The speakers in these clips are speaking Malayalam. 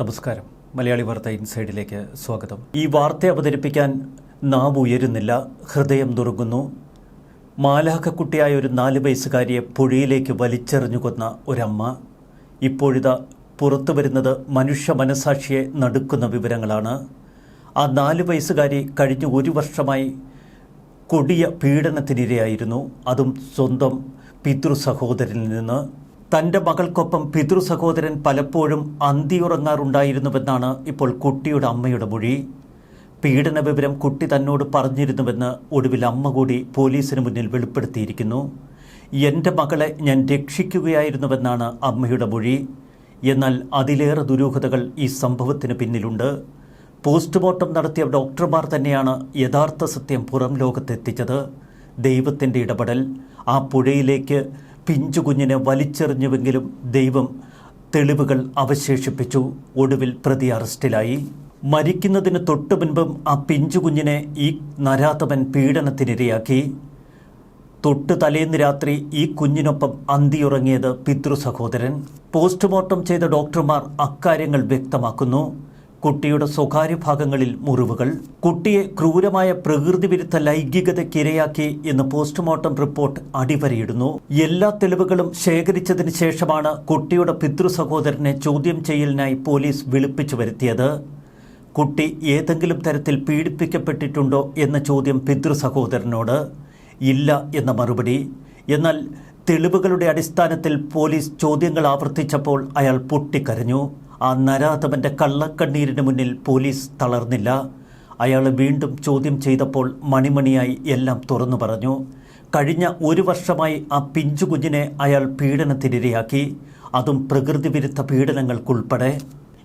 നമസ്കാരം. മലയാളി വാർത്ത ഇൻസൈഡിലേക്ക് സ്വാഗതം. ഈ വാർത്ത അവതരിപ്പിക്കാൻ നാവ് ഉയരുന്നില്ല ഹൃദയം നുറുങ്ങുന്നു. മാലാഹക്കുട്ടിയായ ഒരു നാല് വയസ്സുകാരിയെ പുഴയിലേക്ക് വലിച്ചെറിഞ്ഞു കൊന്ന ഒരമ്മ. ഇപ്പോഴിതാ പുറത്തു വരുന്നത് മനുഷ്യ മനസാക്ഷിയെ നടുക്കുന്ന വിവരങ്ങളാണ്. ആ നാല് വയസ്സുകാരി കഴിഞ്ഞ ഒരു വർഷമായി കൊടിയ പീഡനത്തിനിരയായിരുന്നു. അതും സ്വന്തം പിതൃ സഹോദരനിൽ നിന്ന്. തന്റെ മകൾക്കൊപ്പം പിതൃ സഹോദരൻ പലപ്പോഴും അന്തിയുറങ്ങാറുണ്ടായിരുന്നുവെന്നാണ് ഇപ്പോൾ കുട്ടിയുടെ അമ്മയുടെ മൊഴി. പീഡന വിവരം കുട്ടി തന്നോട് പറഞ്ഞിരുന്നുവെന്ന് ഒടുവിൽ അമ്മ കൂടി പോലീസിന് മുന്നിൽ വെളിപ്പെടുത്തിയിരിക്കുന്നു. എന്റെ മകളെ ഞാൻ രക്ഷിക്കുകയായിരുന്നുവെന്നാണ് അമ്മയുടെ മൊഴി. എന്നാൽ അതിലേറെ ദുരൂഹതകൾ ഈ സംഭവത്തിന് പിന്നിലുണ്ട്. പോസ്റ്റ്മോർട്ടം നടത്തിയ ഡോക്ടർമാർ തന്നെയാണ് യഥാർത്ഥ സത്യം പുറം ലോകത്തെത്തിച്ചത്. ദൈവത്തിന്റെ ഇടപെടൽ ആ പുഴയിലേക്ക് പിഞ്ചു കുഞ്ഞിനെ വലിച്ചെറിഞ്ഞുവെങ്കിലും ദൈവം തെളിവുകൾ അവശേഷിപ്പിച്ചു. ഒടുവിൽ പ്രതി അറസ്റ്റിലായി. മരിക്കുന്നതിന് തൊട്ടു മുൻപും ആ പിഞ്ചു കുഞ്ഞിനെ ഈ നരാതവൻ പീഡനത്തിനിരയാക്കി. തൊട്ട് തലേന്ന് രാത്രി ഈ കുഞ്ഞിനൊപ്പം അന്തിയുറങ്ങിയത് പിതൃ സഹോദരൻ പോസ്റ്റ്മോർട്ടം ചെയ്ത ഡോക്ടർമാർ അക്കാര്യങ്ങൾ വ്യക്തമാക്കുന്നു. കുട്ടിയുടെ സ്വകാര്യ ഭാഗങ്ങളിൽ മുറിവുകൾ കുട്ടിയെ ക്രൂരമായ പ്രകൃതി വിരുദ്ധ ലൈംഗികതയ്ക്കിരയാക്കി എന്ന് പോസ്റ്റ്മോർട്ടം റിപ്പോർട്ട് അടിവരയിടുന്നു. എല്ലാ തെളിവുകളും ശേഖരിച്ചതിന് ശേഷമാണ് കുട്ടിയുടെ പിതൃ സഹോദരനെ ചോദ്യം ചെയ്യലിനായി പോലീസ് വിളിപ്പിച്ചു വരുത്തിയത്. കുട്ടി ഏതെങ്കിലും തരത്തിൽ പീഡിപ്പിക്കപ്പെട്ടിട്ടുണ്ടോ എന്ന ചോദ്യം പിതൃ സഹോദരനോട്. ഇല്ല എന്ന മറുപടി. എന്നാൽ തെളിവുകളുടെ അടിസ്ഥാനത്തിൽ പോലീസ് ചോദ്യങ്ങൾ ആവർത്തിച്ചപ്പോൾ അയാൾ പൊട്ടിക്കരഞ്ഞു. ആ നരാധവന്റെ കള്ളക്കണ്ണീരിന് മുന്നിൽ പോലീസ് തളർന്നില്ല. അയാൾ വീണ്ടും ചോദ്യം ചെയ്തപ്പോൾ മണിമണിയായി എല്ലാം തുറന്നു പറഞ്ഞു. കഴിഞ്ഞ ഒരു വർഷമായി ആ പിഞ്ചു കുഞ്ഞിനെ അയാൾ പീഡനത്തിനിരയാക്കി. അതും പ്രകൃതി വിരുദ്ധ പീഡനങ്ങൾക്കുൾപ്പെടെ.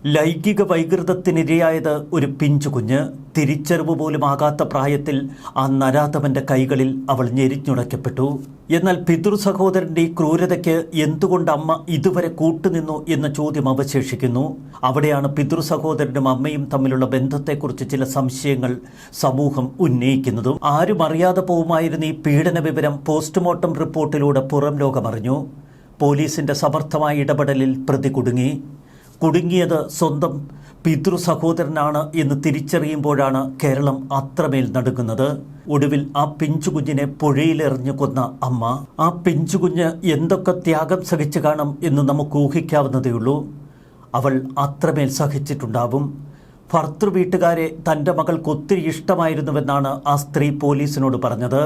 ലൈംഗിക വൈകൃതത്തിനിരയായത് ഒരു പിഞ്ചു കുഞ്ഞ് തിരിച്ചറിവ് പോലും ആകാത്ത പ്രായത്തിൽ ആ നരാധവന്റെ കൈകളിൽ അവൾ ഞെരിഞ്ഞുടയ്ക്കപ്പെട്ടു എന്നാൽ പിതൃ സഹോദരന്റെ ക്രൂരതയ്ക്ക് എന്തുകൊണ്ട് അമ്മ ഇതുവരെ കൂട്ടുനിന്നു എന്ന ചോദ്യം അവശേഷിക്കുന്നു. അവിടെയാണ് പിതൃ സഹോദരനും അമ്മയും തമ്മിലുള്ള ബന്ധത്തെക്കുറിച്ച് ചില സംശയങ്ങൾ സമൂഹം ഉന്നയിക്കുന്നതും. ആരും അറിയാതെ പോവുമായിരുന്ന ഈ പീഡന വിവരം പോസ്റ്റ്മോർട്ടം റിപ്പോർട്ടിലൂടെ പുറം ലോകമറിഞ്ഞു. പോലീസിന്റെ സമർത്ഥമായ ഇടപെടലിൽ പ്രതി കുടുങ്ങി. കുടുങ്ങിയത് സ്വന്തം പിതൃ സഹോദരനാണ് എന്ന് തിരിച്ചറിയുമ്പോഴാണ് കേരളം അത്രമേൽ നടുക്കുന്നത് ഒടുവിൽ ആ പിഞ്ചുകുഞ്ഞിനെ പുഴയിലെറിഞ്ഞു കൊന്ന അമ്മ ആ പിഞ്ചുകുഞ്ഞ് എന്തൊക്കെ ത്യാഗം സഹിച്ചു കാണും എന്ന് നമുക്ക് ഊഹിക്കാവുന്നതേയുള്ളൂ അവൾ അത്രമേൽ സഹിച്ചിട്ടുണ്ടാവും. ഭർത്തൃ വീട്ടുകാരെ തന്റെ മകൾക്ക് ഒത്തിരി ഇഷ്ടമായിരുന്നുവെന്നാണ് ആ സ്ത്രീ പോലീസിനോട് പറഞ്ഞത്.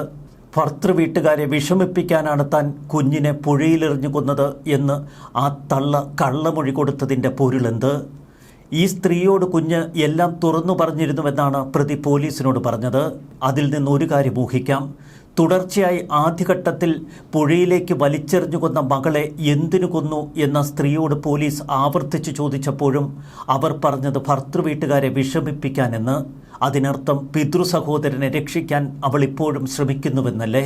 ഭർത്തൃ വീട്ടുകാരെ വിഷമിപ്പിക്കാനാണ് താൻ കുഞ്ഞിനെ പുഴയിലെറിഞ്ഞു കൊന്നത് എന്ന് ആ തള്ള കള്ളമൊഴി കൊടുത്തതിന്റെ പൊരുളെന്ത്? ഈ സ്ത്രീയോട് കുഞ്ഞ് എല്ലാം തുറന്നു പറഞ്ഞിരുന്നുവെന്നാണ് പ്രതി പോലീസിനോട് പറഞ്ഞത്. അതിൽ നിന്ന് ഒരു കാര്യം ഊഹിക്കാം. തുടർച്ചയായി ആദ്യഘട്ടത്തിൽ പുഴയിലേക്ക് വലിച്ചെറിഞ്ഞു കൊന്ന മകളെ എന്തിനു കൊന്നു എന്ന സ്ത്രീയോട് പോലീസ് ആവർത്തിച്ചു ചോദിച്ചപ്പോഴും അവർ പറഞ്ഞത് ഭർത്തൃവീട്ടുകാരെ വിഷമിപ്പിക്കാനെന്ന്. അതിനർത്ഥം പിതൃ സഹോദരനെ രക്ഷിക്കാൻ അവൾ ഇപ്പോഴും ശ്രമിക്കുന്നുവെന്നല്ലേ?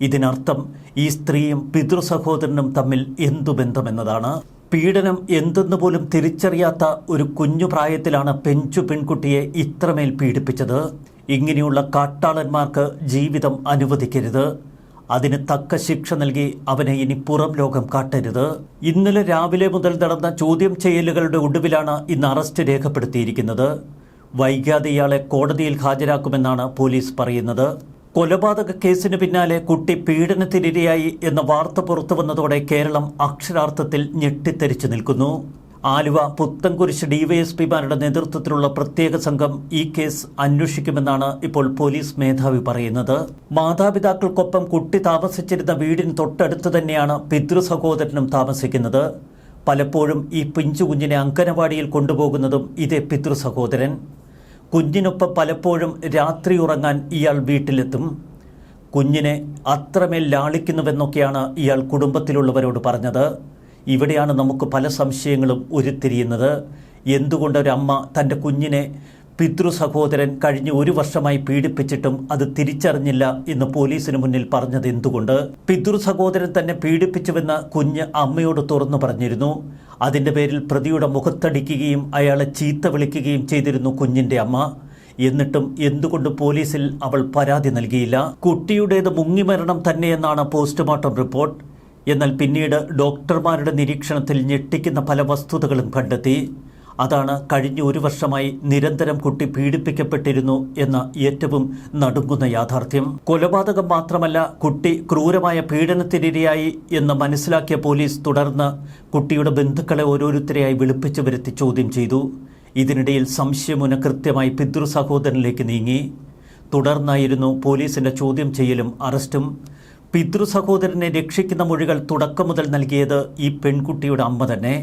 ഇതിനർത്ഥം ഈ സ്ത്രീയും പിതൃ സഹോദരനും തമ്മിൽ എന്തു ബന്ധമെന്നതാണ്. പീഡനം എന്തെന്ന് പോലും തിരിച്ചറിയാത്ത ഒരു കുഞ്ഞു പ്രായത്തിലാണ് പെഞ്ചു പെൺകുട്ടിയെ ഇത്രമേൽ പീഡിപ്പിച്ചത്. ഇങ്ങനെയുള്ള കാട്ടാളന്മാർക്ക് ജീവിതം അനുവദിക്കരുത്. അതിന് തക്ക ശിക്ഷ നൽകി അവനെ ഇനി പുറം ലോകം കാട്ടരുത്. ഇന്നലെ രാവിലെ മുതൽ നടന്ന ചോദ്യം ചെയ്യലുകളുടെ ഒടുവിലാണ് ഇന്ന് അറസ്റ്റ് രേഖപ്പെടുത്തിയിരിക്കുന്നത്. വൈകാതെ ഇയാളെ കോടതിയിൽ ഹാജരാക്കുമെന്നാണ് പോലീസ് പറയുന്നത്. കൊലപാതക കേസിന് പിന്നാലെ കുട്ടി പീഡനത്തിനിരയായി എന്ന വാർത്ത പുറത്തു വന്നതോടെ കേരളം അക്ഷരാർത്ഥത്തിൽ ഞെട്ടിത്തെരിച്ചു നിൽക്കുന്നു. ആലുവ പുത്തൻകുരിശ് ഡിവൈഎസ്പിമാരുടെ നേതൃത്വത്തിലുള്ള പ്രത്യേക സംഘം ഈ കേസ് അന്വേഷിക്കുമെന്നാണ് ഇപ്പോൾ പോലീസ് മേധാവി പറയുന്നത്. മാതാപിതാക്കൾക്കൊപ്പം കുട്ടി താമസിച്ചിരുന്ന വീടിന് തൊട്ടടുത്ത് തന്നെയാണ് പിതൃ സഹോദരനും താമസിക്കുന്നത്. പലപ്പോഴും ഈ പിഞ്ചു കുഞ്ഞിനെ അങ്കനവാടിയിൽ കൊണ്ടുപോകുന്നതും ഇതേ പിതൃ സഹോദരൻ. കുഞ്ഞിനൊപ്പം പലപ്പോഴും രാത്രി ഉറങ്ങാൻ ഇയാൾ വീട്ടിലെത്തും. കുഞ്ഞിനെ അത്രമേൽ ലാളിക്കുന്നുവെന്നൊക്കെയാണ് ഇയാൾ കുടുംബത്തിലുള്ളവരോട് പറഞ്ഞത്. ഇവിടെയാണ് നമുക്ക് പല സംശയങ്ങളും ഉരുത്തിരിയുന്നത്. എന്തുകൊണ്ട് ഒരമ്മ തന്റെ കുഞ്ഞിനെ പിതൃ സഹോദരൻ കഴിഞ്ഞ ഒരു വർഷമായി പീഡിപ്പിച്ചിട്ടും അത് തിരിച്ചറിഞ്ഞില്ല എന്ന് പോലീസിന് മുന്നിൽ പറഞ്ഞത് എന്തുകൊണ്ട്? പിതൃ സഹോദരൻ തന്നെ പീഡിപ്പിച്ചുവെന്ന് കുഞ്ഞ് അമ്മയോട് തുറന്നു പറഞ്ഞിരുന്നു. അതിന്റെ പേരിൽ പ്രതിയുടെ മുഖത്തടിക്കുകയും അയാളെ ചീത്ത വിളിക്കുകയും ചെയ്തിരുന്നു കുഞ്ഞിന്റെ അമ്മ. എന്നിട്ടും എന്തുകൊണ്ട് പോലീസിൽ അവൾ പരാതി നൽകിയില്ല? കുട്ടിയുടേത് മുങ്ങിമരണം തന്നെയെന്നാണ് പോസ്റ്റ്മോർട്ടം റിപ്പോർട്ട്. എന്നാൽ പിന്നീട് ഡോക്ടർമാരുടെ നിരീക്ഷണത്തിൽ ഞെട്ടിക്കുന്ന പല വസ്തുതകളും കണ്ടെത്തി. അതാണ് കഴിഞ്ഞ ഒരു വർഷമായി നിരന്തരം കുട്ടി പീഡിപ്പിക്കപ്പെട്ടിരുന്നു എന്ന ഏറ്റവും നടുങ്ങുന്ന യാഥാർത്ഥ്യം. കൊലപാതകം മാത്രമല്ല കുട്ടി ക്രൂരമായ പീഡനത്തിനിരയായി എന്ന് മനസ്സിലാക്കിയ പോലീസ് തുടർന്ന് കുട്ടിയുടെ ബന്ധുക്കളെ ഓരോരുത്തരെയായി വിളിപ്പിച്ചു വരുത്തി ചോദ്യം ചെയ്തു. ഇതിനിടയിൽ സംശയമുന കൃത്യമായി പിതൃ സഹോദരനിലേക്ക് നീങ്ങി. തുടർന്നായിരുന്നു പോലീസിന്റെ ചോദ്യം ചെയ്യലും അറസ്റ്റും. പിതൃ സഹോദരനെ രക്ഷിക്കുന്ന മൊഴികൾ തുടക്കം മുതൽ നൽകിയത് ഈ പെൺകുട്ടിയുടെ അമ്മ തന്നെ.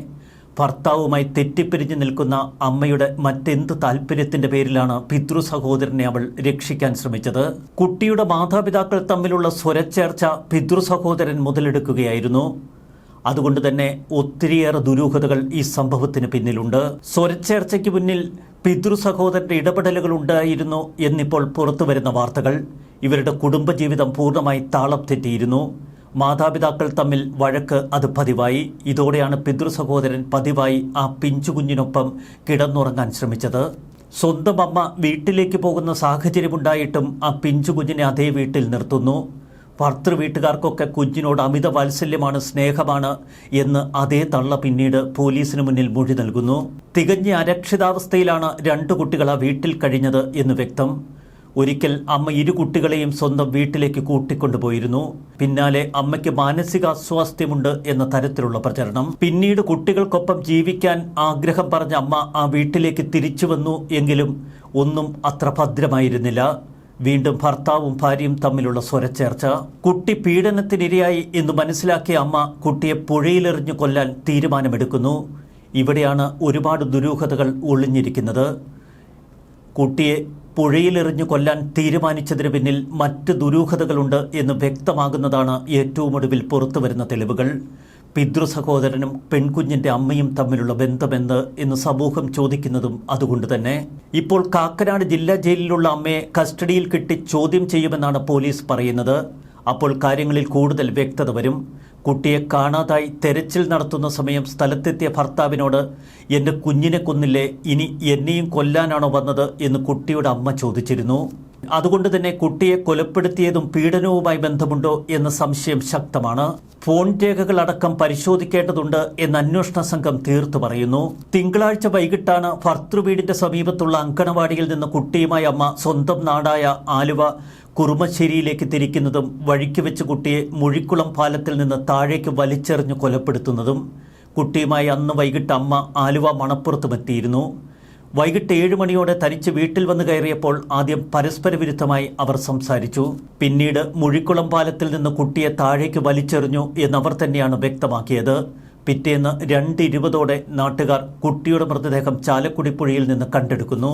ഭർത്താവുമായി തെറ്റിപ്പിരിഞ്ഞു നിൽക്കുന്ന അമ്മയുടെ മറ്റെന്ത് താല്പര്യത്തിന്റെ പേരിലാണ് പിതൃ സഹോദരനെ അവൾ രക്ഷിക്കാൻ ശ്രമിച്ചത്. കുട്ടിയുടെ മാതാപിതാക്കൾ തമ്മിലുള്ള സ്വരച്ചേർച്ച പിതൃ സഹോദരൻ മുതലെടുക്കുകയായിരുന്നു. അതുകൊണ്ട് തന്നെ ഒത്തിരിയേറെ ദുരൂഹതകൾ ഈ സംഭവത്തിന് പിന്നിലുണ്ട്. സ്വരച്ചേർച്ചയ്ക്ക് മുന്നിൽ പിതൃ സഹോദരന്റെ ഇടപെടലുകൾ ഉണ്ടായിരുന്നു എന്നിപ്പോൾ പുറത്തുവരുന്ന വാർത്തകൾ. ഇവരുടെ കുടുംബജീവിതം പൂർണമായി താളം തെറ്റിയിരുന്നു. മാതാപിതാക്കൾ തമ്മിൽ വഴക്ക് അത് പതിവായി. ഇതോടെയാണ് പിതൃ സഹോദരൻ പതിവായി ആ പിഞ്ചുകുഞ്ഞിനൊപ്പം കിടന്നുറങ്ങാൻ ശ്രമിച്ചത്. സ്വന്തം അമ്മ വീട്ടിലേക്ക് പോകുന്ന സാഹചര്യമുണ്ടായിട്ടും ആ പിഞ്ചുകുഞ്ഞിനെ അതേ വീട്ടിൽ നിർത്തുന്നു. ഭർത്തൃ വീട്ടുകാർക്കൊക്കെ കുഞ്ഞിനോട് അമിത വാത്സല്യമാണ് സ്നേഹമാണ് എന്ന് അതേ തള്ള പിന്നീട് പോലീസിന് മുന്നിൽ മൊഴി നൽകുന്നു. തികഞ്ഞ അരക്ഷിതാവസ്ഥയിലാണ് രണ്ടു കുട്ടികൾ ആ വീട്ടിൽ കഴിഞ്ഞത് എന്ന് വ്യക്തം. ഒരിക്കൽ അമ്മ ഇരു കുട്ടികളെയും സ്വന്തം വീട്ടിലേക്ക് കൂട്ടിക്കൊണ്ടുപോയിരുന്നു. പിന്നാലെ അമ്മയ്ക്ക് മാനസിക അസ്വാസ്ഥ്യമുണ്ട് എന്ന തരത്തിലുള്ള പ്രചരണം. പിന്നീട് കുട്ടികൾക്കൊപ്പം ജീവിക്കാൻ ആഗ്രഹം പറഞ്ഞ അമ്മ ആ വീട്ടിലേക്ക് തിരിച്ചു വന്നു എങ്കിലും ഒന്നും അത്ര ഭദ്രമായിരുന്നില്ല. വീണ്ടും ഭർത്താവും ഭാര്യയും തമ്മിലുള്ള സ്വരച്ചേർച്ച. കുട്ടി പീഡനത്തിനിരയായി എന്ന് മനസ്സിലാക്കിയ അമ്മ കുട്ടിയെ പുഴയിലെറിഞ്ഞു കൊല്ലാൻ തീരുമാനമെടുക്കുന്നു. ഇവിടെയാണ് ഒരുപാട് ദുരൂഹതകൾ ഒളിഞ്ഞിരിക്കുന്നത്. കുട്ടിയെ പുഴയിലെറിഞ്ഞു കൊല്ലാൻ തീരുമാനിച്ചതിന് പിന്നിൽ മറ്റ് ദുരൂഹതകളുണ്ട് എന്ന് വ്യക്തമാകുന്നതാണ് ഏറ്റവും ഒടുവിൽ പുറത്തുവരുന്ന തെളിവുകൾ. പിതൃ സഹോദരനും പെൺകുഞ്ഞിന്റെ അമ്മയും തമ്മിലുള്ള ബന്ധമെന്ത് എന്ന് സമൂഹം ചോദിക്കുന്നതും അതുകൊണ്ട് തന്നെ. ഇപ്പോൾ കാക്കനാട് ജില്ലാ ജയിലിലുള്ള അമ്മയെ കസ്റ്റഡിയിൽ കിട്ടി ചോദ്യം ചെയ്യുമെന്നാണ് പോലീസ് പറയുന്നത്. അപ്പോൾ കാര്യങ്ങളിൽ കൂടുതൽ വ്യക്തത വരും. കുട്ടിയെ കാണാതായി തെരച്ചിൽ നടത്തുന്ന സമയം സ്ഥലത്തെത്തിയ ഭർത്താവിനോട് എന്റെ കുഞ്ഞിനെ കൊന്നില്ലേ ഇനി എന്നെയും കൊല്ലാനാണോ വന്നത്? എന്ന് കുട്ടിയുടെ അമ്മ ചോദിച്ചിരുന്നു. അതുകൊണ്ട് തന്നെ കുട്ടിയെ കൊലപ്പെടുത്തിയതും പീഡനവുമായി ബന്ധമുണ്ടോ എന്ന സംശയം ശക്തമാണ്. ഫോൺ രേഖകളടക്കം പരിശോധിക്കേണ്ടതുണ്ട് എന്ന് അന്വേഷണ സംഘം തീർത്തു പറയുന്നു. തിങ്കളാഴ്ച വൈകിട്ടാണ് ഭർത്തൃവീടിന്റെ സമീപത്തുള്ള അങ്കണവാടിയിൽ നിന്ന് കുട്ടിയുമായി അമ്മ സ്വന്തം നാടായ ആലുവ കുറുമശ്ശേരിയിലേക്ക് തിരിക്കുന്നതും വഴിക്ക് വെച്ച് കുട്ടിയെ മുഴിക്കുളം പാലത്തിൽ നിന്ന് താഴേക്ക് വലിച്ചെറിഞ്ഞ് കൊലപ്പെടുത്തുന്നതും കുട്ടിയുമായി അന്ന് വൈകിട്ട് അമ്മ ആലുവ മണപ്പുറത്തുമെത്തിയിരുന്നു. വൈകിട്ട് ഏഴ് മണിയോടെ തനിച്ച് വീട്ടിൽ വന്ന് കയറിയപ്പോൾ ആദ്യം പരസ്പര വിരുദ്ധമായി അവർ സംസാരിച്ചു. പിന്നീട് മുഴിക്കുളം പാലത്തിൽ നിന്ന് കുട്ടിയെ താഴേക്ക് വലിച്ചെറിഞ്ഞു എന്നവർ തന്നെയാണ് വ്യക്തമാക്കിയത്. പിറ്റേന്ന് രണ്ട് ഇരുപതോടെ നാട്ടുകാർ കുട്ടിയുടെ മൃതദേഹം ചാലക്കുടി പുഴയിൽ നിന്ന് കണ്ടെടുക്കുന്നു.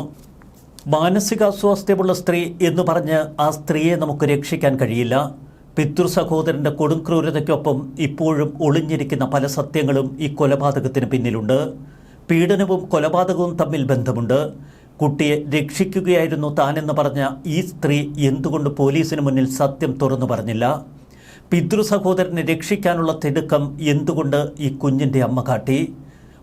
മാനസികാസ്വാസ്ഥ്യമുള്ള സ്ത്രീ എന്ന് പറഞ്ഞ് ആ സ്ത്രീയെ നമുക്ക് രക്ഷിക്കാൻ കഴിയില്ല. പിതൃ സഹോദരന്റെ കൊടുംക്രൂരതയ്ക്കൊപ്പം ഇപ്പോഴും ഒളിഞ്ഞിരിക്കുന്ന പല സത്യങ്ങളും ഈ കൊലപാതകത്തിന് പിന്നിലുണ്ട്. പീഡനവും കൊലപാതകവും തമ്മിൽ ബന്ധമുണ്ട്. കുട്ടിയെ രക്ഷിക്കുകയായിരുന്നു താനെന്ന് പറഞ്ഞ ഈ സ്ത്രീ എന്തുകൊണ്ട് പോലീസിന് മുന്നിൽ സത്യം തുറന്നു പറഞ്ഞില്ല? പിതൃ സഹോദരനെ രക്ഷിക്കാനുള്ള തിടുക്കം എന്തുകൊണ്ട് ഈ കുഞ്ഞിന്റെ അമ്മ കാട്ടി?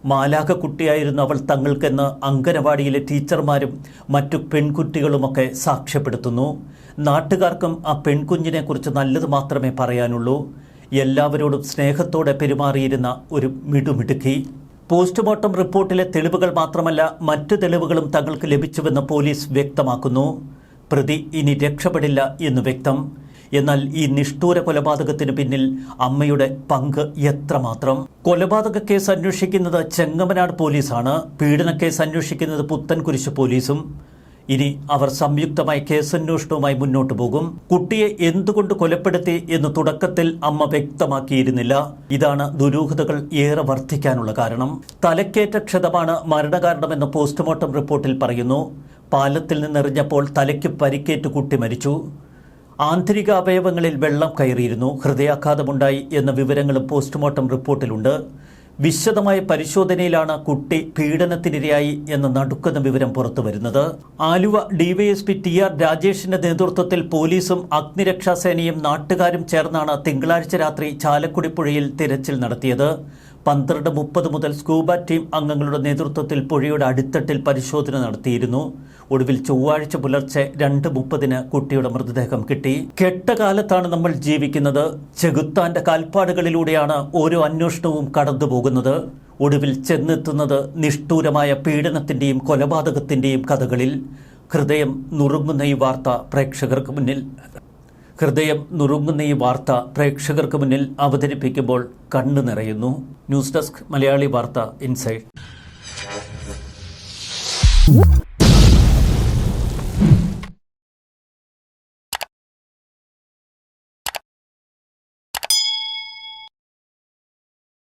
മാലാഖ കുട്ടിയായിരുന്ന അവൾ തങ്ങൾക്കെന്ന് അങ്കനവാടിയിലെ ടീച്ചർമാരും മറ്റു പെൺകുട്ടികളുമൊക്കെ സാക്ഷ്യപ്പെടുത്തുന്നു. നാട്ടുകാർക്കും ആ പെൺകുഞ്ഞിനെക്കുറിച്ച് നല്ലത് മാത്രമേ പറയാനുള്ളൂ. എല്ലാവരോടും സ്നേഹത്തോടെ പെരുമാറിയിരുന്ന ഒരു മിടുമിടുക്കി. പോസ്റ്റ്മോർട്ടം റിപ്പോർട്ടിലെ തെളിവുകൾ മാത്രമല്ല മറ്റു തെളിവുകളും തങ്ങൾക്ക് ലഭിച്ചുവെന്ന് പോലീസ് വ്യക്തമാക്കുന്നു. പ്രതി ഇനി രക്ഷപ്പെടില്ല എന്ന് വ്യക്തം. എന്നാൽ ഈ നിഷ്ഠൂര കൊലപാതകത്തിന് പിന്നിൽ അമ്മയുടെ പങ്ക് എത്രമാത്രം? കൊലപാതക കേസ് അന്വേഷിക്കുന്നത് ചെങ്ങമനാട് പോലീസാണ്. പീഡനക്കേസ് അന്വേഷിക്കുന്നത് പുത്തൻകുരിശ് പോലീസും. ഇനി അവർ സംയുക്തമായി കേസന്വേഷണവുമായി മുന്നോട്ടു പോകും. കുട്ടിയെ എന്തുകൊണ്ട് കൊലപ്പെടുത്തി എന്ന് തുടക്കത്തിൽ അമ്മ വ്യക്തമാക്കിയിരുന്നില്ല. ഇതാണ് ദുരൂഹതകൾ ഏറെ വർദ്ധിക്കാനുള്ള കാരണം. തലക്കേറ്റ ക്ഷതമാണ് മരണകാരണമെന്ന് പോസ്റ്റ്മോർട്ടം റിപ്പോർട്ടിൽ പറയുന്നു. പാലത്തിൽ നിന്നെറിഞ്ഞപ്പോൾ തലയ്ക്ക് പരിക്കേറ്റ് കുട്ടി മരിച്ചു. ആന്തരിക അവയവങ്ങളിൽ വെള്ളം കയറിയിരുന്നു. ഹൃദയാഘാതമുണ്ടായി എന്ന വിവരങ്ങളും പോസ്റ്റ്മോർട്ടം റിപ്പോർട്ടിലുണ്ട്. വിശദമായ പരിശോധനയിലാണ് കുട്ടി പീഡനത്തിനിരയായി എന്ന നടുക്കുന്ന വിവരം പുറത്തുവരുന്നത്. ആലുവ ഡിവൈഎസ്പി ടി ആർ രാജേഷിന്റെ നേതൃത്വത്തിൽ പോലീസും അഗ്നിരക്ഷാസേനയും നാട്ടുകാരും ചേർന്നാണ് തിങ്കളാഴ്ച രാത്രി ചാലക്കുടി പുഴയിൽ തിരച്ചിൽ നടത്തിയത്. പന്ത്രണ്ട് മുപ്പത് മുതൽ സ്കൂബ ടീം അംഗങ്ങളുടെ നേതൃത്വത്തിൽ പുഴയുടെ അടിത്തട്ടിൽ പരിശോധന നടത്തിയിരുന്നു. ഒടുവിൽ ചൊവ്വാഴ്ച പുലർച്ചെ രണ്ട് മുപ്പതിന് കുട്ടിയുടെ മൃതദേഹം കിട്ടി. കെട്ടകാലത്താണ് നമ്മൾ ജീവിക്കുന്നത്. ചെകുത്താന്റെ കാൽപ്പാടുകളിലൂടെയാണ് ഓരോ അന്വേഷണവും കടന്നുപോകുന്നത്. ഒടുവിൽ ചെന്നെത്തുന്നത് നിഷ്ഠൂരമായ പീഡനത്തിന്റെയും കൊലപാതകത്തിന്റെയും കഥകളിൽ. ഹൃദയം നുറുങ്ങുന്ന ഈ വാർത്ത പ്രേക്ഷകർക്ക് മുന്നിൽ. ഹൃദയം നുറുങ്ങുന്ന ഈ വാർത്ത പ്രേക്ഷകർക്ക് മുന്നിൽ അവതരിപ്പിക്കുമ്പോൾ കണ്ണു നിറയുന്നു. ന്യൂസ് ഡെസ്ക് മലയാളി വാർത്ത ഇൻസൈഡ്.